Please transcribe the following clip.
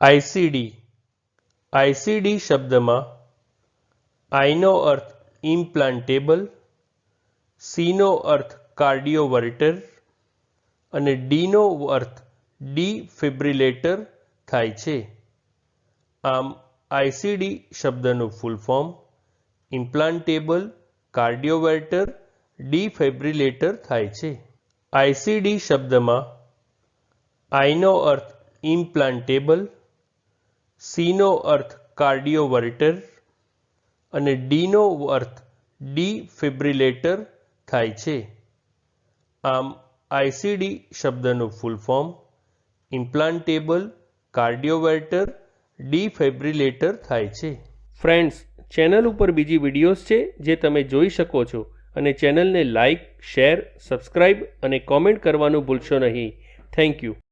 ICD ICD શબ્દમાં આઈનો અર્થ ઇમ્પ્લાન્ટેબલ સીનો અર્થ કાર્ડિયોવર્ટર અને ડીનો અર્થ defibrillator થાય છે. આમ આઈસીડી શબ્દનું ફૂલ ફોર્મ ઇમ્પ્લાન્ટેબલ, કાર્ડિયોવર્ટર, ડીફેબ્રિલેટર થાય છે. આઈસીડી શબ્દમાં આઈનો અર્થ ઇમ્પ્લાન્ટેબલ સીનો અર્થ કાર્ડિયોવર્ટર અને ડીનો અર્થ ડિફિબ્રિલેટર થાય છે. આમ આઈસીડી શબ્દનું ફૂલ ફોર્મ, ઇમ્પ્લાન્ટેબલ કાર્ડિયોવર્ટર ડીફેબ્રિલેટર થાય છે. ફ્રેન્ડ્સ, ચેનલ ઉપર બીજી વિડીયોઝ છે જે તમે જોઈ શકો છો અને ચેનલને લાઇક શેર, સબસ્ક્રાઇબ અને કોમેન્ટ કરવાનું ભૂલશો નહીં. Thank you.